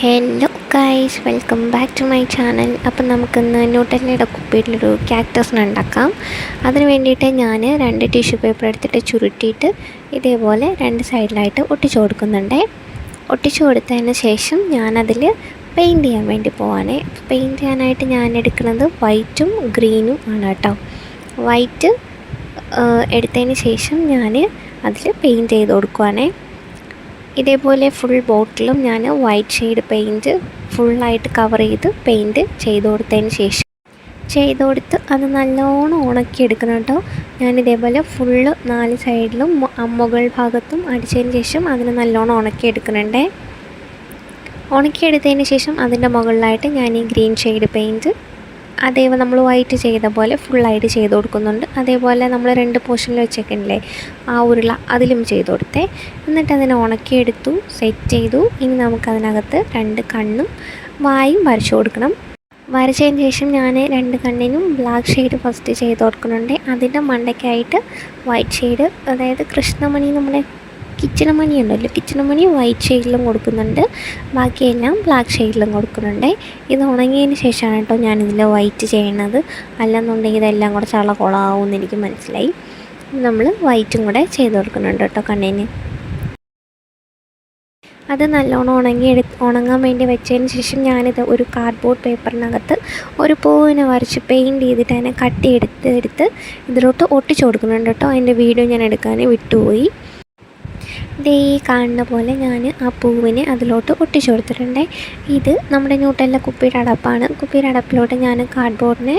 Hello guys welcome back to my channel അപ്പം നമുക്കിന്ന് ന്യൂട്ടല്ലയുടെ കുപ്പിയിലൊരു ക്യാക്ടസിന് ഉണ്ടാക്കാം. അതിന് വേണ്ടിയിട്ട് ഞാൻ രണ്ട് ടിഷ്യൂ പേപ്പർ എടുത്തിട്ട് ചുരുട്ടിയിട്ട് ഇതേപോലെ രണ്ട് സൈഡിലായിട്ട് ഒട്ടിച്ചു കൊടുക്കുന്നുണ്ട്. ഒട്ടിച്ചു കൊടുത്തതിന് ശേഷം ഞാനതിൽ പെയിന്റ് ചെയ്യാൻ വേണ്ടി പോവാണ്. പെയിന്റ് ചെയ്യാനായിട്ട് ഞാൻ എടുക്കുന്നത് വൈറ്റും ഗ്രീനും ആണ് കേട്ടോ. വൈറ്റ് എടുത്തതിന് ശേഷം ഞാൻ അതിൽ പെയിന്റ് ചെയ്ത് കൊടുക്കുവാണേ. ഇതേപോലെ ഫുൾ ബോട്ടിലും ഞാൻ വൈറ്റ് ഷെയ്ഡ് പെയിന്റ് ഫുള്ളായിട്ട് കവർ ചെയ്ത് പെയിന്റ് ചെയ്ത് കൊടുത്തതിന് ശേഷം ചെയ്ത് കൊടുത്ത് അത് നല്ലോണം ഉണക്കി എടുക്കണം കേട്ടോ. ഞാൻ ഇതേപോലെ ഫുള്ള് നാല് സൈഡിലും മുകൾ ഭാഗത്തും അടിച്ചതിന് ശേഷം അതിന് നല്ലോണം ഉണക്കി ഉണക്കിയെടുക്കുന്നുണ്ടേ ഉണക്കിയെടുത്തതിന് ശേഷം അതിന്റെ മുകളിലായിട്ട് ഞാൻ ഈ ഗ്രീൻ ഷെയ്ഡ് പെയിന്റ് അതേപോലെ നമ്മൾ വൈറ്റ് ചെയ്ത പോലെ ഫുള്ളായിട്ട് ചെയ്ത് കൊടുക്കുന്നുണ്ട്. അതേപോലെ നമ്മൾ രണ്ട് പോർഷനിൽ വെച്ചേക്കണില്ലേ? ആ ഉരുള അതിലും ചെയ്ത് കൊടുത്തേ. എന്നിട്ട് അതിനെ ഉണക്കിയെടുത്തു സെറ്റ് ചെയ്തു. ഇനി നമുക്കതിനകത്ത് രണ്ട് കണ്ണും വായും വരച്ചു കൊടുക്കണം. വരച്ചതിന് ശേഷം ഞാൻ രണ്ട് കണ്ണിനും ബ്ലാക്ക് ഷെയ്ഡ് ഫസ്റ്റ് ചെയ്ത് കൊടുക്കുന്നുണ്ട്. അതിന്റെ മണ്ടയ്ക്കായിട്ട് വൈറ്റ് ഷെയ്ഡ് അതായത് കൃഷ്ണമണി നമ്മുടെ കിച്ചണ മണി ഉണ്ടല്ലോ കിച്ചണ മണി വൈറ്റ് ഷെയ്ഡിലും കൊടുക്കുന്നുണ്ട്. ബാക്കിയെല്ലാം ബ്ലാക്ക് ഷെയ്ഡിലും കൊടുക്കുന്നുണ്ട്. ഇത് ഉണങ്ങിയതിന് ശേഷമാണ് കേട്ടോ ഞാനിതിൽ വൈറ്റ് ചെയ്യണത് അല്ലെന്നുണ്ടെങ്കിൽ ഇതെല്ലാം കൂടെ ചളകുളമാവും എനിക്ക് മനസ്സിലായി നമ്മൾ വൈറ്റും കൂടെ ചെയ്ത് കൊടുക്കുന്നുണ്ട് കേട്ടോ കണ്ണിന്. അത് നല്ലോണം ഉണങ്ങി എടു ഉണങ്ങാൻ വേണ്ടി വെച്ചതിന് ശേഷം ഞാനിത് ഒരു കാർഡ്ബോർഡ് പേപ്പറിനകത്ത് ഒരു പൂവിനെ വരച്ച് പെയിന്റ് ചെയ്തിട്ട് അതിനെ കട്ട് എടുത്ത് എടുത്ത് ഇതിലോട്ട് ഒട്ടിച്ചു കൊടുക്കുന്നുണ്ട് കേട്ടോ. അതിന്റെ വീഡിയോ ഞാൻ എടുക്കാൻ വിട്ടുപോയി. ദേ കാണുന്ന പോലെ ഞാൻ ആ പൂവിനെ അതിലോട്ട് ഒട്ടിച്ചു കൊടുത്തിട്ടുണ്ട്. ഇത് നമ്മുടെ ന്യൂട്ടലിലെ കുപ്പിയുടെ അടപ്പാണ്. കുപ്പിയുടെ അടപ്പിലോട്ട് ഞാൻ കാർഡ്ബോർഡിനെ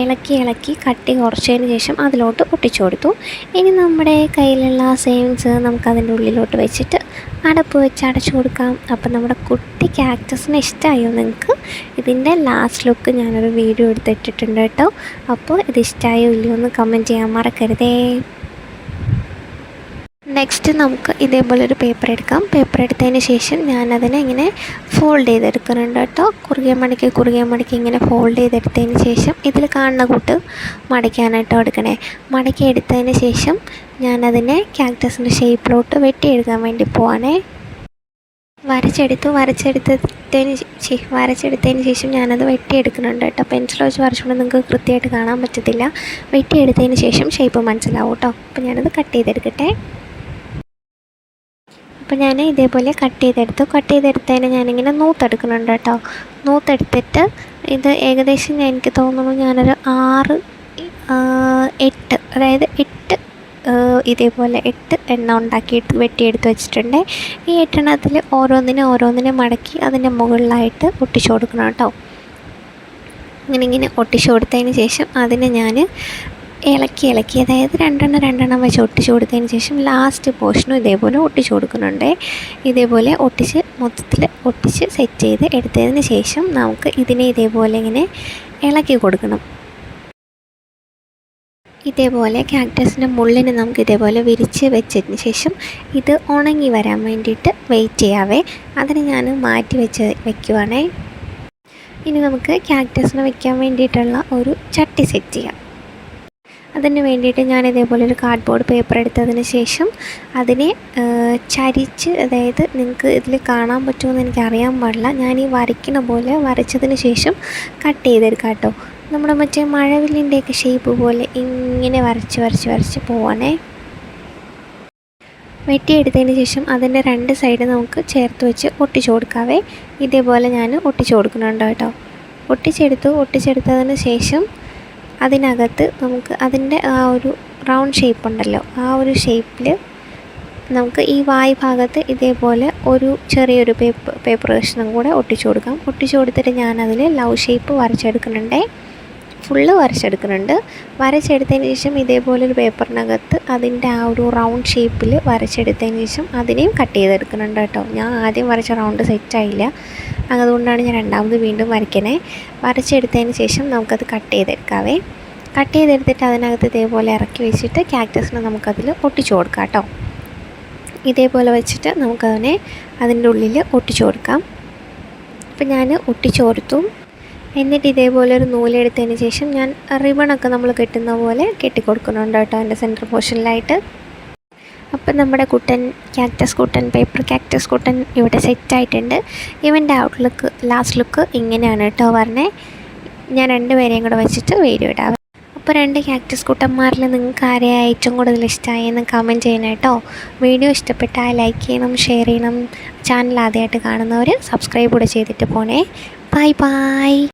ഇളക്കി ഇളക്കി കട്ടി കുറച്ചതിന് ശേഷം അതിലോട്ട് ഒട്ടിച്ചു കൊടുത്തു. ഇനി നമ്മുടെ കയ്യിലുള്ള സേവിങ്സ് നമുക്കതിന്റെ ഉള്ളിലോട്ട് വെച്ചിട്ട് അടപ്പ് വെച്ച് അടച്ചു കൊടുക്കാം. അപ്പം നമ്മുടെ കുട്ടി ക്യാക്ടസിന് ഇഷ്ടമായോ നിങ്ങൾക്ക്? ഇതിന്റെ ലാസ്റ്റ് ലുക്ക് ഞാനൊരു വീഡിയോ എടുത്തിട്ടിട്ടുണ്ട് കേട്ടോ. അപ്പോൾ ഇത് ഇഷ്ടമായോ ഇല്ലയോ എന്ന് കമന്റ് ചെയ്യാൻ മറക്കരുതേ. നെക്സ്റ്റ് നമുക്ക് ഇതേപോലെ ഒരു പേപ്പർ എടുക്കാം. പേപ്പർ എടുത്തതിന് ശേഷം ഞാനതിനെ ഇങ്ങനെ ഫോൾഡ് ചെയ്തെടുക്കുന്നുണ്ട് കേട്ടോ. കുറുകിയ മടക്കി കുറുകിയ മടക്കി ഇങ്ങനെ ഫോൾഡ് ചെയ്തെടുത്തതിന് ശേഷം ഇതിൽ കാണുന്ന കൂട്ട് മടക്കാനായിട്ടോ എടുക്കണേ. മടക്കി എടുത്തതിന് ശേഷം ഞാനതിനെ ക്യാക്ടസിന്റെ ഷേപ്പിലോട്ട് വെട്ടിയെടുക്കാൻ വേണ്ടി പോവാണേ. വരച്ചെടുത്തു. വരച്ചെടുത്തതിന് വരച്ചെടുത്തതിന് ശേഷം ഞാനത് വെട്ടിയെടുക്കുന്നുണ്ട് കേട്ടോ. പെൻസിൽ വെച്ച് വരച്ചുകൊണ്ട് നിങ്ങൾക്ക് കൃത്യമായിട്ട് കാണാൻ പറ്റത്തില്ല. വെട്ടിയെടുത്തതിന് ശേഷം ഷേപ്പ് മനസ്സിലാവും കേട്ടോ. അപ്പോൾ ഞാനത് കട്ട് ചെയ്തെടുക്കട്ടെ. അപ്പോൾ ഞാൻ ഇതേപോലെ കട്ട് ചെയ്തെടുത്തു. കട്ട് ചെയ്തെടുത്തതിന് ഞാനിങ്ങനെ നൂത്തെടുക്കുന്നുണ്ട് കേട്ടോ. നൂത്തെടുത്തിട്ട് ഇത് ഏകദേശം ഞാൻ എനിക്ക് തോന്നുന്നു ഞാനൊരു ആറ് എട്ട് അതായത് എട്ട് ഇതേപോലെ എട്ട് എണ്ണ ഉണ്ടാക്കിയിട്ട് വെട്ടിയെടുത്ത് വെച്ചിട്ടുണ്ട്. ഈ എട്ടെണ്ണത്തിൽ ഓരോന്നിനെ ഓരോന്നിനെ മടക്കി അതിന്റെ മുകളിലായിട്ട് ഒട്ടിച്ചു കൊടുക്കണം കേട്ടോ. ഇങ്ങനെ ഇങ്ങനെ ഒട്ടിച്ചു കൊടുത്തതിന് ശേഷം അതിനെ ഞാൻ ഇളക്കി ഇളക്കി. അതായത് രണ്ടെണ്ണം രണ്ടെണ്ണം വെച്ച് ഒട്ടിച്ച് കൊടുത്തതിന് ശേഷം ലാസ്റ്റ് പോർഷനും ഇതേപോലെ ഒട്ടിച്ച് കൊടുക്കുന്നുണ്ട്. ഇതേപോലെ ഒട്ടിച്ച് മൊത്തത്തിൽ ഒട്ടിച്ച് സെറ്റ് ചെയ്ത് എടുത്തതിന് ശേഷം നമുക്ക് ഇതിനെ ഇതേപോലെ ഇങ്ങനെ ഇളക്കി കൊടുക്കണം. ഇതേപോലെ ക്യാക്ടസിന്റെ മുള്ളിന് നമുക്ക് ഇതേപോലെ വിരിച്ച് വെച്ചതിന് ശേഷം ഇത് ഉണങ്ങി വരാൻ വേണ്ടിയിട്ട് വെയിറ്റ് ചെയ്യാവേ. അതിന് ഞാൻ മാറ്റി വെച്ച് വെക്കുവാണേ. ഇനി നമുക്ക് ക്യാക്ടസിന് വെക്കാൻ വേണ്ടിയിട്ടുള്ള ഒരു ചട്ടി സെറ്റ് ചെയ്യാം. അതിന് വേണ്ടിയിട്ട് ഞാൻ ഇതേപോലെ ഒരു കാർഡ്ബോർഡ് പേപ്പർ എടുത്തതിന് ശേഷം അതിനെ ചരിച്ച് അതായത് നിങ്ങൾക്ക് ഇതിൽ കാണാൻ പറ്റുമെന്ന് എനിക്ക് അറിയാൻ പാടില്ല. ഞാൻ ഈ വരയ്ക്കുന്ന പോലെ വരച്ചതിന് ശേഷം കട്ട് ചെയ്തെടുക്കാം കേട്ടോ. നമ്മുടെ മറ്റേ മഴവില്ലിന്റെയൊക്കെ ഷേപ്പ് പോലെ ഇങ്ങനെ വരച്ച് വരച്ച് വരച്ച് പോവാണേ. വെട്ടിയെടുത്തതിന് ശേഷം അതിന്റെ രണ്ട് സൈഡ് നമുക്ക് ചേർത്ത് വെച്ച് ഒട്ടിച്ചു കൊടുക്കാവേ. ഇതേപോലെ ഞാൻ ഒട്ടിച്ചു കൊടുക്കുന്നുണ്ട് കേട്ടോ. ഒട്ടിച്ചെടുത്തു. ഒട്ടിച്ചെടുത്തതിന് ശേഷം അതിനകത്ത് നമുക്ക് അതിന്റെ ആ ഒരു റൗണ്ട് ഷേപ്പ് ഉണ്ടല്ലോ. ആ ഒരു ഷേപ്പിൽ നമുക്ക് ഈ വായ് ഭാഗത്ത് ഇതേപോലെ ഒരു ചെറിയൊരു പേപ്പർ പേപ്പർ കഷ്ണം കൂടെ ഒട്ടിച്ചു കൊടുക്കാം. ഒട്ടിച്ചു കൊടുത്തിട്ട് ഞാനതിൽ ലവ് ഷേപ്പ് വരച്ചെടുക്കുന്നുണ്ട്. ഫുള്ള് വരച്ചെടുക്കുന്നുണ്ട്. വരച്ചെടുത്തതിന് ശേഷം ഇതേപോലെ ഒരു പേപ്പറിനകത്ത് അതിന്റെ ആ ഒരു റൗണ്ട് ഷേപ്പിൽ വരച്ചെടുത്തതിന് ശേഷം അതിനെയും കട്ട് ചെയ്തെടുക്കുന്നുണ്ട് കേട്ടോ. ഞാൻ ആദ്യം വരച്ച റൗണ്ട് സെറ്റായില്ല അതുകൊണ്ടാണ് ഞാൻ രണ്ടാമത് വീണ്ടും വരയ്ക്കണേ. വരച്ചെടുത്തതിന് ശേഷം നമുക്കത് കട്ട് ചെയ്തെടുക്കാവേ. കട്ട് ചെയ്തെടുത്തിട്ട് അതിനകത്ത് ഇതേപോലെ ഇറക്കി വെച്ചിട്ട് ക്യാക്ടസിനെ നമുക്കതിൽ ഒട്ടിച്ചു കൊടുക്കാം കേട്ടോ. ഇതേപോലെ വെച്ചിട്ട് നമുക്കതിനെ അതിന്റെ ഉള്ളിൽ ഒട്ടിച്ചു കൊടുക്കാം. അപ്പം ഞാൻ ഒട്ടിച്ചു കൊടുത്തു. എന്നിട്ട് ഇതേപോലെ ഒരു നൂലെടുത്തതിന് ശേഷം ഞാൻ റിബണൊക്കെ നമ്മൾ കെട്ടുന്ന പോലെ കെട്ടിക്കൊടുക്കുന്നുണ്ട് കേട്ടോ എന്റെ സെന്റർ പോർഷനിലായിട്ട് അപ്പം നമ്മുടെ കുട്ടൻ ക്യാക്ടസ് കുട്ടൻ പേപ്പർ ക്യാക്ടസ് കുട്ടൻ ഇവിടെ സെറ്റായിട്ടുണ്ട് ഇവന്റെ ഔട്ട്ലുക്ക് ലാസ്റ്റ് ലുക്ക് ഇങ്ങനെയാണ് കേട്ടോ പറഞ്ഞേ. ഞാൻ രണ്ടുപേരെയും കൂടെ വെച്ചിട്ട് വീഡിയോ ഇടാം. അപ്പോൾ രണ്ട് ക്യാക്ടസ് കുട്ടന്മാരിൽ നിങ്ങൾക്ക് ആരെയാ ഏറ്റവും കൂടുതൽ ഇഷ്ടമായി എന്ന് കമന്റ് ചെയ്യണം കേട്ടോ. വീഡിയോ ഇഷ്ടപ്പെട്ടാൽ ലൈക്ക് ചെയ്യണം ഷെയർ ചെയ്യണം. ചാനൽ ആദ്യമായിട്ട് കാണുന്നവർ സബ്സ്ക്രൈബ് കൂടെ ചെയ്തിട്ട് പോണേ. Bye bye